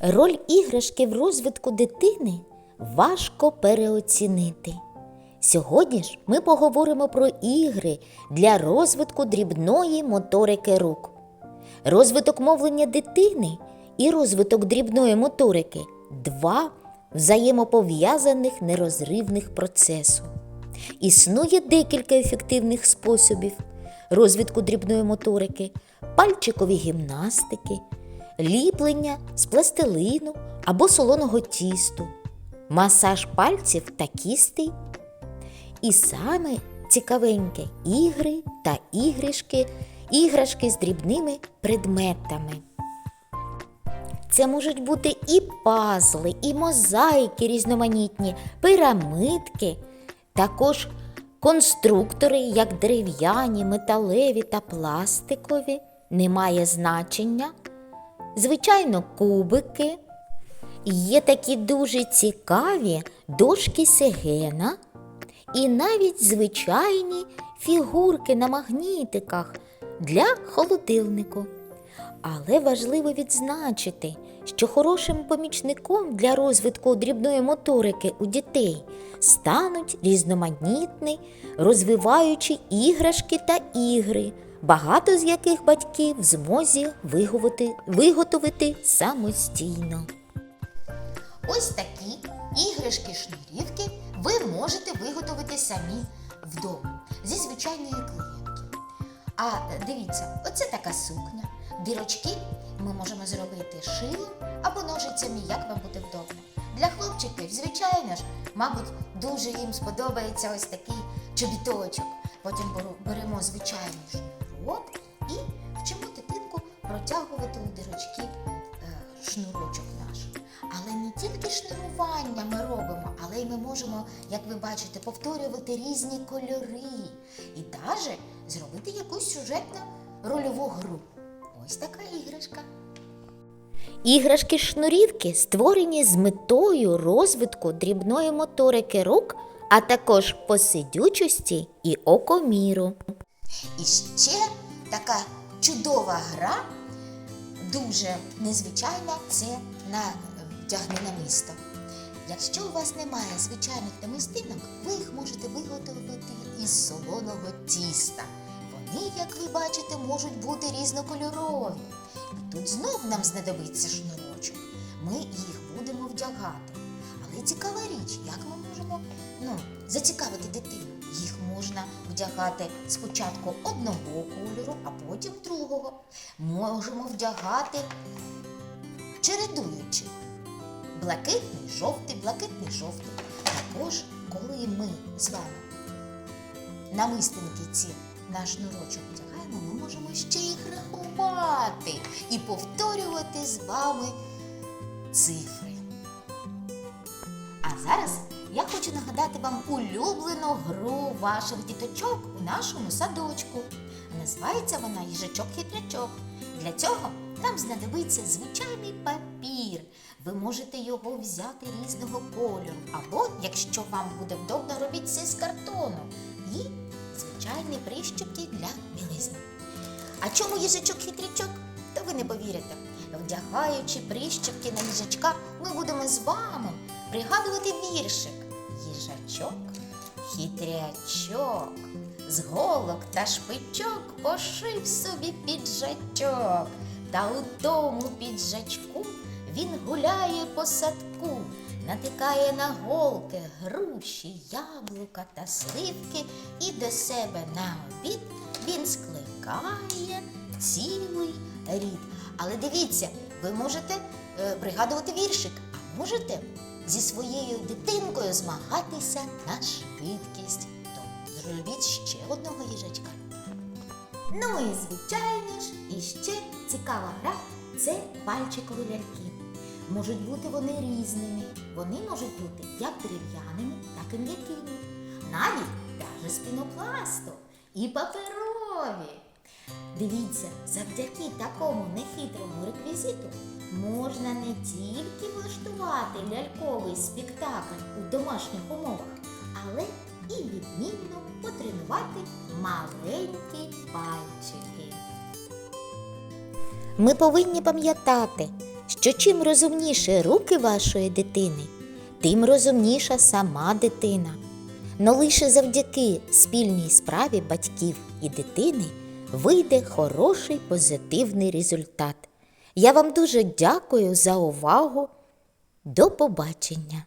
Роль іграшки в розвитку дитини важко переоцінити. Сьогодні ж ми поговоримо про ігри для розвитку дрібної моторики рук. Розвиток мовлення дитини і розвиток дрібної моторики два взаємопов'язаних нерозривних процесу. Існує декілька ефективних способів розвитку дрібної моторики, пальчикові гімнастики, ліплення з пластилину або солоного тісту, масаж пальців та кістей. І саме цікавеньке ігри та іграшки, іграшки з дрібними предметами. Це можуть бути і пазли, і мозаїки різноманітні, пірамидки, також конструктори, як дерев'яні, металеві та пластикові, не має значення. Звичайно, кубики. Є такі дуже цікаві дошки сегена і навіть звичайні фігурки на магнітиках для холодильнику. Але важливо відзначити, що хорошим помічником для розвитку дрібної моторики у дітей стануть різноманітні, розвиваючі іграшки та ігри, багато з яких батьки в змозі виготовити, самостійно. Ось такі іграшки шнурівки ви можете виготовити самі вдома зі звичайної клеєнки. А дивіться, оце така сукня. Дірочки ми можемо зробити шилом або ножицями, як вам буде вдобно. Для хлопчиків, звичайно ж, мабуть, дуже їм сподобається ось такий чобіточок. Потім беремо звичайний шнурок і вчимо дитинку протягувати у дірочки е, шнурочок наш. Але не тільки шнурування ми робимо, але й ми можемо, як ви бачите, повторювати різні кольори і навіть зробити якусь сюжетну рольову гру. Ось така іграшка. Іграшки шнурівки створені з метою розвитку дрібної моторики рук, а також посидючості і окоміру. І ще така чудова гра, дуже незвичайна, це на вдягни намисто. Якщо у вас немає звичайних намистинок, ви їх можете виготовити із солоного тіста. Вони, як ви бачите, можуть бути різнокольорові. Тут знов нам знадобиться шнурочок. Ми їх будемо вдягати. Але цікава річ, як ми можемо ну, зацікавити дитину. Їх можна вдягати спочатку одного кольору, а потім другого. Можемо вдягати чередуючи. Блакитний, жовтий, блакитний, жовтий. Також, коли ми з вами намистинки ці на шнурочок вдягаємо, ми можемо ще їх рахувати і повторювати з вами цифри. А зараз я хочу нагадати вам улюблену гру ваших діточок у нашому садочку. Називається вона їжачок-хитрячок. Для цього нам знадобиться звичайний папір. Ви можете його взяти різного кольору, або, якщо вам буде вдобно, робіть це з картону. І звичайні прищепки для білизни. А чому їжачок-хитрячок? То ви не повірите. Вдягаючи прищепки на їжачка, ми будемо з вами пригадувати віршик. Їжачок, хитрячок, з голок та шпичок пошив собі піджачок. Та у тому піджачку він гуляє по садку, натикає на голки, груші, яблука та сливки, і до себе на обід він скликає цілий рід. Але дивіться, ви можете е, пригадувати віршик, а можете зі своєю дитинкою змагатися на швидкість. То зробіть ще одного їжачка. Ну і звичайно ж, іще цікава гра це пальчикові ляльки. Можуть бути вони різними. Вони можуть бути як дерев'яними, так і м'якими. Навіть даже з пінопласту і паперові. Дивіться, завдяки такому нехитрому реквізиту можна не тільки влаштувати ляльковий спектакль у домашніх умовах, але і відмінно потренувати маленькі пальчики. Ми повинні пам'ятати, що чим розумніше руки вашої дитини, тим розумніша сама дитина. Но лише завдяки спільній справі батьків і дитини вийде хороший позитивний результат. Я вам дуже дякую за увагу. До побачення!